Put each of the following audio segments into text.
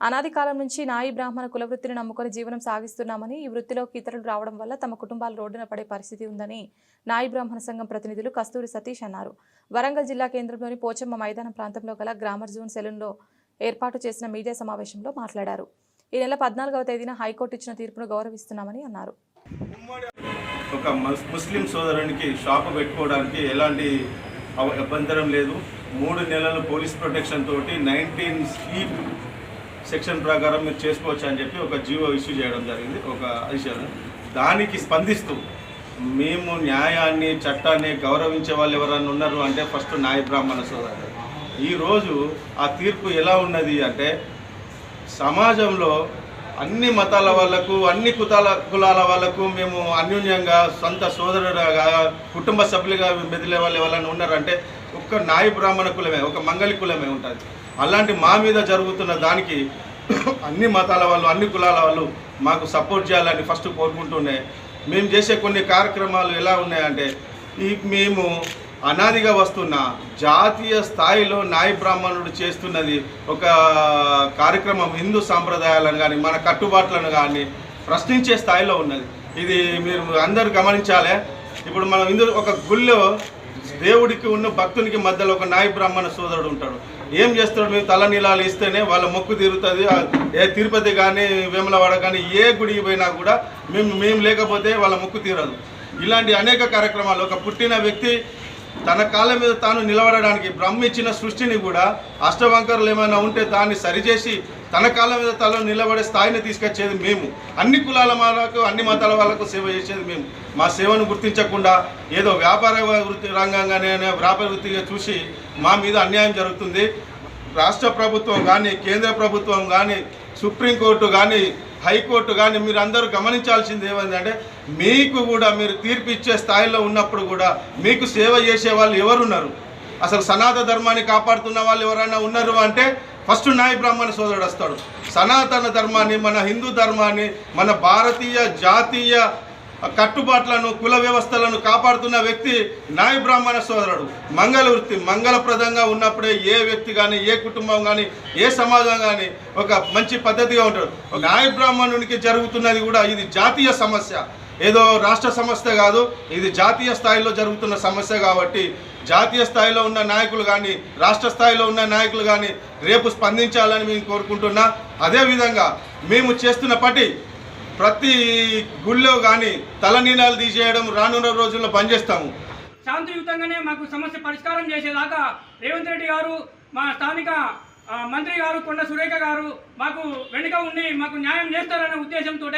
అనాది కాలం నుంచి నాయి బ్రాహ్మణ కుల వృత్తిని నమ్ముకొని జీవనం సాగిస్తున్నామని ఈ వృత్తిలోకి ఇతరులు రావడం వల్ల తమ కుటుంబాలు రోడ్డున పడే పరిస్థితి ఉందని నాయి బ్రాహ్మణ సంఘం ప్రతినిధులు కస్తూరి సతీష్ అన్నారు. వరంగల్ జిల్లా కేంద్రంలోని పోచమ్మ మైదానం ప్రాంతంలో గల గ్రామర్ జోన్ సెలూన్లో ఏర్పాటు చేసిన మీడియా సమావేశంలో మాట్లాడారు. ఈ నెల పద్నాలుగవ తేదీన హైకోర్టు ఇచ్చిన తీర్పును గౌరవిస్తున్నామని అన్నారు. ఒక ముస్లిం సోదరునికి షాపు పెట్టుకోవడానికి ఎలాంటి అభ్యంతరం లేదు. మూడు నెలలు పోలీస్ ప్రొటెక్షన్ తోటి నైన్టీన్ స్లీప్ సెక్షన్ ప్రకారం మీరు చేసుకోవచ్చు అని చెప్పి ఒక జీవో ఇష్యూ చేయడం జరిగింది ఒక విషయం దానికి స్పందిస్తూ మేము న్యాయాన్ని చట్టాన్ని గౌరవించే వాళ్ళు ఎవరన్నా ఉన్నారు అంటే ఫస్ట్ న్యాయ బ్రాహ్మణ సోదరు ఈరోజు ఆ తీర్పు ఎలా ఉన్నది అంటే సమాజంలో అన్ని మతాల వాళ్ళకు అన్ని కుతాల కులాల వాళ్ళకు మేము అన్యోన్యంగా సొంత సోదరుడుగా కుటుంబ సభ్యులుగా మెదిలే వాళ్ళు ఎవరైనా ఉన్నారంటే ఒక్క నాయ బ్రాహ్మణ కులమే ఒక మంగళి కులమే ఉంటుంది. అలాంటి మా మీద జరుగుతున్న దానికి అన్ని మతాల వాళ్ళు అన్ని కులాల వాళ్ళు మాకు సపోర్ట్ చేయాలని ఫస్ట్ కోరుకుంటూనే మేము చేసే కొన్ని కార్యక్రమాలు ఎలా ఉన్నాయంటే ఈ మేము అనాదిగా వస్తున్న జాతీయ స్థాయిలో నాయ బ్రాహ్మణుడు చేస్తున్నది ఒక కార్యక్రమం హిందూ సాంప్రదాయాలను కానీ మన కట్టుబాట్లను కానీ ప్రశ్నించే స్థాయిలో ఉన్నది. ఇది మీరు అందరు గమనించాలి. ఇప్పుడు మనం ఇందులో ఒక గుళ్ళో దేవుడికి ఉన్న భక్తునికి మధ్యలో ఒక నాయ బ్రాహ్మణ సోదరుడు ఉంటాడు. ఏం చేస్తాడు? మేము తలనీలాలు ఇస్తేనే వాళ్ళ మొక్కు తీరుతుంది ఏ తిరుపతి కానీ వేములవాడ కానీ ఏ గుడికి పోయినా కూడా మేము మేము లేకపోతే వాళ్ళ మొక్కు తీరదు. ఇలాంటి అనేక కార్యక్రమాలు ఒక పుట్టిన వ్యక్తి తన కాళ్ళ మీద తాను నిలబడడానికి బ్రహ్మ ఇచ్చిన సృష్టిని కూడా అష్టవంకరులు ఏమైనా ఉంటే దాన్ని సరిచేసి తన కాళ్ళ మీద తల నిలబడే స్థాయిని తీసుకొచ్చేది మేము. అన్ని కులాల వాళ్ళకు అన్ని మతాల వాళ్ళకు సేవ చేసేది మేము. మా సేవను గుర్తించకుండా ఏదో వ్యాపార వృత్తి రంగంగానే వ్యాపార వృత్తిగా చూసి మా మీద అన్యాయం జరుగుతుంది. రాష్ట్ర ప్రభుత్వం కానీ కేంద్ర ప్రభుత్వం కానీ సుప్రీంకోర్టు కానీ హైకోర్టు కానీ మీరు అందరూ గమనించాల్సింది ఏమైందంటే మీకు కూడా మీరు తీర్పు ఇచ్చే స్థాయిలో ఉన్నప్పుడు కూడా మీకు సేవ చేసే వాళ్ళు ఎవరున్నారు? అసలు సనాతన ధర్మాన్ని కాపాడుతున్న వాళ్ళు ఎవరైనా ఉన్నారు అంటే ఫస్ట్ నాయ బ్రాహ్మణ సోదరుడు వస్తాడు. సనాతన ధర్మాన్ని మన హిందూ ధర్మాన్ని మన భారతీయ జాతీయ కట్టుబాట్లను కుల వ్యవస్థలను కాపాడుతున్న వ్యక్తి నాయ బ్రాహ్మణ సోదరుడు. మంగళ వృత్తి మంగళప్రదంగా ఉన్నప్పుడే ఏ వ్యక్తి కానీ ఏ కుటుంబం కానీ ఏ సమాజం కానీ ఒక మంచి పద్ధతిగా ఉంటాడు. ఒక నాయ బ్రాహ్మణునికి జరుగుతున్నది కూడా ఇది జాతీయ సమస్య. ఏదో రాష్ట్ర సమస్య కాదు ఇది జాతీయ స్థాయిలో జరుగుతున్న సమస్య కాబట్టి జాతీయ స్థాయిలో ఉన్న నాయకులు కానీ రాష్ట్ర స్థాయిలో ఉన్న నాయకులు కానీ రేపు స్పందించాలని మేము కోరుకుంటున్నా. అదేవిధంగా మేము చేస్తున్న పటి ప్రతి గుళ్ళో కానీ తలనీలాలు తీసేయడం రానున్న రోజుల్లో పనిచేస్తాము శాంతియుతంగానే మాకు సమస్య పరిష్కారం చేసేదాకా రేవంత్ రెడ్డి గారు మా స్థానిక మంత్రి గారు కొండ సురేఖ గారు మాకు వెనుక ఉండి మాకు న్యాయం చేస్తారనే ఉద్దేశంతో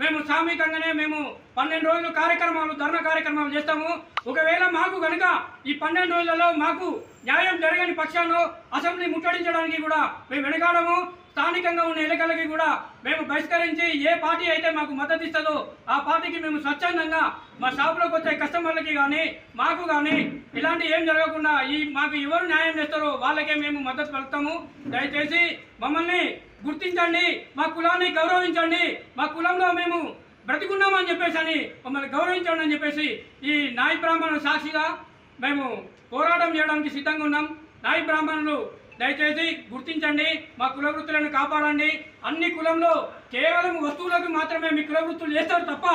మేము సామూహికంగానే మేము పన్నెండు రోజులు కార్యక్రమాలు ధర్నా కార్యక్రమాలు చేస్తాము. ఒకవేళ మాకు కనుక ఈ పన్నెండు రోజులలో మాకు న్యాయం జరగని పక్షాన్ని అసెంబ్లీ ముట్టడించడానికి కూడా మేము వెనకాడము. స్థానికంగా ఉన్న ఎన్నికలకి కూడా మేము బహిష్కరించి ఏ పార్టీ అయితే మాకు మద్దతు ఇస్తుందో ఆ పార్టీకి మేము స్వచ్ఛందంగా మా షాపులోకి వచ్చే కస్టమర్లకి కానీ మాకు కానీ ఇలాంటి ఏం జరగకుండా ఈ మాకు ఎవరు న్యాయం చేస్తారో వాళ్ళకే మేము మద్దతు పలుకుతాము. దయచేసి మమ్మల్ని గుర్తించండి మా కులాన్ని గౌరవించండి. మా కులంలో మేము బ్రతికున్నామని చెప్పేసి అని మమ్మల్ని గౌరవించండి అని చెప్పేసి ఈ నాయ బ్రాహ్మణుల సాక్షిగా మేము పోరాటం చేయడానికి సిద్ధంగా ఉన్నాం. నాయ బ్రాహ్మణులు దయచేసి గుర్తించండి మా కులవృత్తులను కాపాడండి. అన్ని కులంలో కేవలం వస్తువులకు మాత్రమే మీ కులవృత్తులు చేస్తారు తప్ప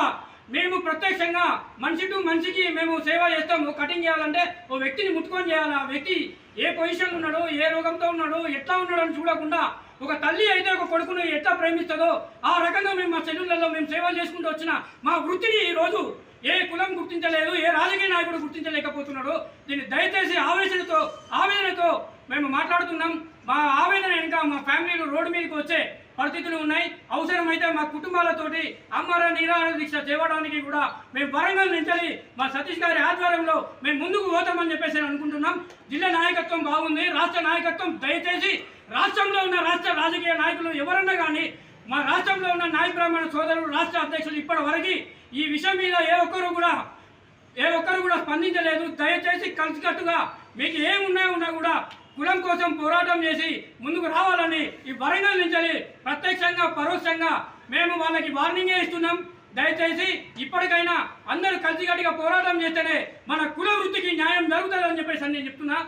మేము ప్రత్యక్షంగా మనిషి టు మనిషికి మేము సేవ చేస్తాము కటింగ్ చేయాలంటే ఓ వ్యక్తిని ముట్టుకొని చేయాలి. ఆ వ్యక్తి ఏ పొజిషన్లో ఉన్నాడు ఏ రోగంతో ఉన్నాడు ఎట్లా ఉన్నాడు అని చూడకుండా ఒక తల్లి అయితే ఒక కొడుకును ఎట్లా ప్రేమిస్తుందో ఆ రకంగా మేము మా చెల్లులలో మేము సేవలు చేసుకుంటూ వచ్చిన మా వృత్తిని ఈరోజు ఏ కులం గుర్తించలేదు ఏ రాజకీయ నాయకుడు గుర్తించలేకపోతున్నాడు దీన్ని దయచేసి ఆవేశనతో ఆవేదనతో మేము మాట్లాడుతున్నాం. మా ఆవేదన వెనుక మా ఫ్యామిలీలు రోడ్డు మీదకి వచ్చే పరిస్థితులు ఉన్నాయి. అవసరమైతే మా కుటుంబాలతోటి అమ్మర నిరాహార దీక్ష చేయడానికి కూడా మేము వరంగల్ నుంచి మా సతీష్ గారి ఆధ్వర్యంలో మేము ముందుకు పోతామని చెప్పేసి అనుకుంటున్నాం. జిల్లా నాయకత్వం బాగుంది. రాష్ట్ర నాయకత్వం దయచేసి రాష్ట్రంలో ఉన్న రాష్ట్ర రాజకీయ నాయకులు ఎవరన్నా కానీ మా రాష్ట్రంలో ఉన్న నాయ బ్రాహ్మణ సోదరులు రాష్ట్ర అధ్యక్షులు ఇప్పటి వరకు ఈ విషయం మీద ఏ ఒక్కరు కూడా ఏ ఒక్కరు కూడా స్పందించలేదు. దయచేసి కలిసికట్టుగా మీకు ఏమున్నా ఉన్నా కూడా కులం కోసం పోరాటం చేసి ముందుకు రావాలని ఈ వరంగల్ నుంచి ప్రత్యక్షంగా పరోక్షంగా మేము వాళ్ళకి వార్నింగే ఇస్తున్నాం. దయచేసి ఇప్పటికైనా అందరూ కలిసికట్టుగా పోరాటం చేస్తేనే మన కుల వృత్తికి న్యాయం జరుగుతుందని చెప్పేసి నేను చెప్తున్నా.